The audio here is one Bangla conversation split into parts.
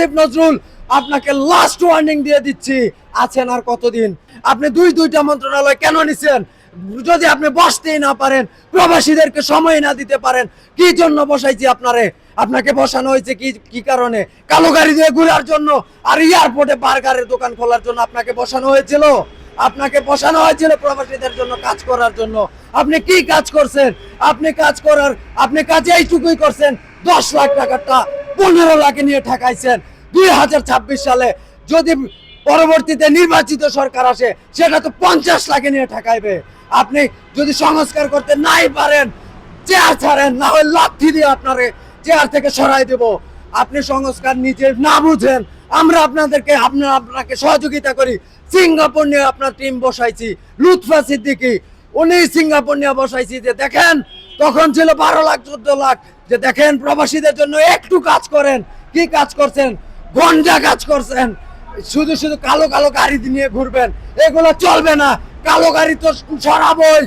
আসিফ নজরুল, আপনাকে লাস্ট ওয়ার্নিং দিয়ে দিচ্ছি। আছেন আর কতদিন? আপনি দুই দুইটা মন্ত্রণালয় কেন নিছেন? যদি আপনি বসতেই না পারেন, প্রবাসীদেরকে সময় না দিতে পারেন, কি জন্য বসাইছি আপনারে? আপনাকে বসানো হয়েছে কি কি কারণে? কালো গাড়ি দিয়ে ঘোরার জন্য আর এয়ারপোর্টে বার্গারের দোকান খোলার জন্য আপনাকে বসানো হয়েছিল? আপনাকে বসানো হয়েছিল প্রবাসীদের জন্য কাজ করার জন্য। আপনি কি কাজ করছেন? আপনি কাজ করার, আপনি কাজে এইটুকুই করছেন। দশ লাখ টাকাটা পনেরো লাখে নিয়ে ঠেকাইছেন। দুই হাজার ছাব্বিশ সালে যদি পরবর্তীতে নির্বাচিত সরকার আসে, সেটা তো পঞ্চাশ লাখে নিয়ে ঠেকাইবে। আপনি যদি সংস্কার করতে নাই পারেন, চেয়ার ছাড়েন, না হয় লাঠি দিয়ে আপনারে চেয়ার থেকে সরাই দেব। আপনি সংস্কার নিজে না বুঝেন, আমরা আপনাদেরকে আপনার আপনাকে সহযোগিতা করি। সিঙ্গাপুর নিয়ে আপনার টিম বসাইছি, লুৎফা সিদ্দিকি, উনি সিঙ্গাপুর নিয়ে বসাইছি যে দেখেন, তখন ছিল বারো লাখ, চোদ্দ লাখ। যে দেখেন, প্রবাসীদের জন্য একটু কাজ করেন। কি কাজ করছেন? গন্ডা কাজ করছেন। শুধু শুধু কালো কালো গাড়ি নিয়ে ঘুরবেন। এগুলো চলবে না। কালো গাড়ি তো সরাবই।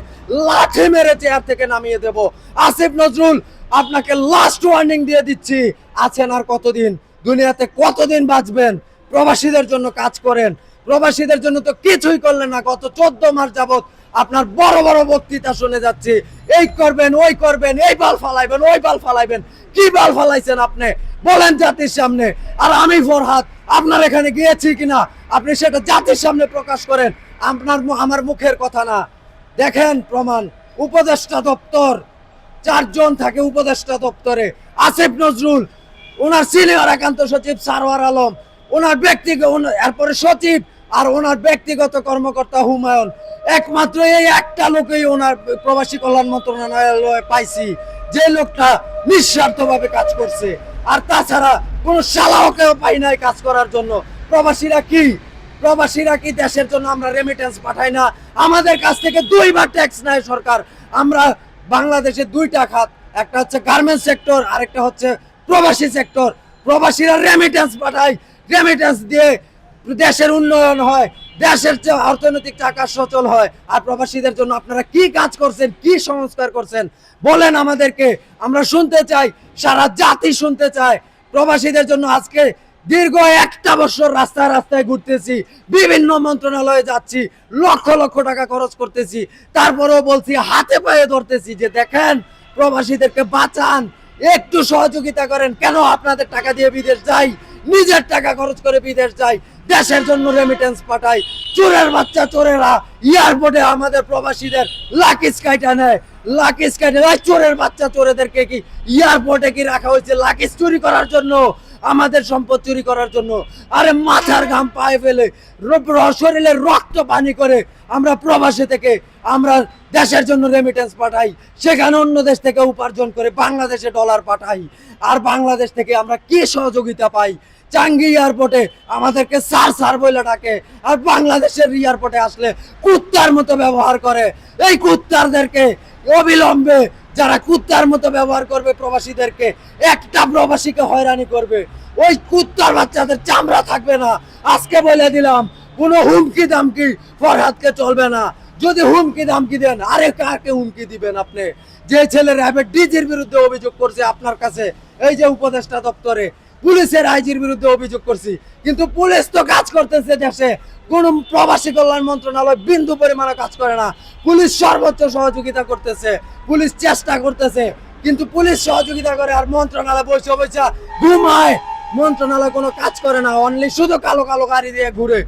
লাঠি মেরে চেয়ার থেকে নামিয়ে দেব। আসিফ নজরুল, আপনাকে লাস্ট ওয়ার্নিং দিয়ে দিচ্ছি। আছেন আর কতদিন? দুনিয়াতে কতদিন বাঁচবেন? প্রবাসীদের জন্য কাজ করেন। প্রবাসীদের জন্য তো কিছুই করলেন না, গত চোদ্দ মাস যাবৎ আপনার বড় বড় বক্তৃতা শুনে যাচ্ছি। এই করবেন, ওই করবেন, এই বাল ফালাইবেন, ওই বাল ফালাইবেন। কি বাল ফালাইছেন আপনি? বলেন জাতির সামনে। আর আমি ফরহাদ, আপনার এখানে গিয়েছি কিনা? আপনি সেটা জাতির সামনে প্রকাশ করেন। আপনার আমার মুখের কথা না। দেখেন প্রমাণ, উপদেষ্টা দপ্তর, চারজন থাকে উপদেষ্টা দপ্তরে। আসিফ নজরুল ওনার সিনিয়র একান্ত সচিব সারওয়ার আলম ওনার ব্যক্তিগত এরপরে সচিব আর ওনার ব্যক্তিগত কর্মকর্তা হুমায়ুন, একমাত্র এই একটা লোকই ওনার প্রবাসী কল্যাণ মন্ত্রণালয়ে পাইছি। যে লোকটা নিঃস্বার্থভাবে কাজ করছে। আর তাছাড়া কোনো শালাওকেও পাই নাই কাজ করার জন্য। প্রবাসীরা কি? প্রবাসীরা কি দেশের জন্য আমরা রেমিটেন্স পাঠাই না? আমাদের কাছ থেকে দুইবার ট্যাক্স নেয় সরকার। আমরা বাংলাদেশে দুইটা খাত, একটা হচ্ছে গার্মেন্টস সেক্টর আরেকটা হচ্ছে প্রবাসী সেক্টর প্রবাসীরা রেমিটেন্স পাঠায়। রেমিটেন্স দিয়ে দেশের উন্নয়ন হয়, দেশের যে অর্থনৈতিক টাকা সচল হয়, আর প্রবাসীদের জন্য আপনারা কি কাজ করছেন, কি সংস্কার করছেন, বলেন আমাদেরকে। আমরা শুনতে চাই, সারা জাতি শুনতে চায়। প্রবাসীদের জন্য আজকে দীর্ঘ একটা বছর রাস্তায় রাস্তায় ঘুরতেছি, বিভিন্ন মন্ত্রণালয়ে যাচ্ছি, লক্ষ লক্ষ টাকা খরচ করতেছি, তারপরেও বলছি হাতে পায়ে ধরতেছি যে দেখেন, প্রবাসীদেরকে বাঁচান, একটু সহযোগিতা করেন, কেন আপনাদের টাকা দিয়ে বিদেশ যাই? নিজের টাকা খরচ করে বিদেশ যাই দেশের জন্য রেমিটেন্স পাঠাই চোরের বাচ্চা, চোরেরা এয়ারপোর্টে আমাদের প্রবাসীদের লাকি স্কাইটা নেয়। লাকি কাইটা চোরের বাচ্চা, চোরেদেরকে কি এয়ারপোর্টে কি রাখা হয়েছে? লাকিজ চুরি করার জন্য আমাদের সম্পদ চুরি করার জন্য আরে মাথার ঘাম পায়ে ফেলে শরীরে রক্ত পানি করে আমরা প্রবাসী থেকে আমরা দেশের জন্য রেমিটেন্স পাঠাই, সেখানে অন্য দেশ থেকে উপার্জন করে বাংলাদেশে ডলার পাঠাই। আর বাংলাদেশ থেকে আমরা কি সহযোগিতা পাই? চাঙ্গি এয়ারপোর্টে আমাদেরকে সার সার বলে ডাকে, আর বাংলাদেশের এয়ারপোর্টে আসলে কুত্তার মতো ব্যবহার করে। এই কুত্তারদেরকে অবিলম্বে যারা কুত্তার মতো ব্যবহার করবে প্রবাসীদেরকে, একটা প্রবাসীকে হয়রানি করবে। ওই কুত্তার বাচ্চাদের চামড়া থাকবে না। আজকে বলে দিলাম, কোনো হুমকি দামকি ফরহাদকে চলবে না। যদি হুমকি দামকি দেন, আরে কাকে হুমকি দিবেন আপনি? যে ছেলে র্যাবের ডিজির বিরুদ্ধে অভিযোগ করছে আপনার কাছে, এই যে উপদেষ্টা দপ্তরে পুলিশের আইজির বিরুদ্ধে অভিযোগ করছি। কিন্তু পুলিশ তো কাজ করতেছে দেশে। কোন প্রবাসী কল্যাণ মন্ত্রণালয় বিন্দু পরিমাণে কাজ করে না। পুলিশ সর্বোচ্চ সহযোগিতা করতেছে। পুলিশ চেষ্টা করতেছে। কিন্তু পুলিশ সহযোগিতা করে আর মন্ত্রণালয় বসে বসে ঘুমায়। মন্ত্রণালয় কোনো কাজ করে না। অনলি শুধু কালো কালো গাড়ি দিয়ে ঘুরে।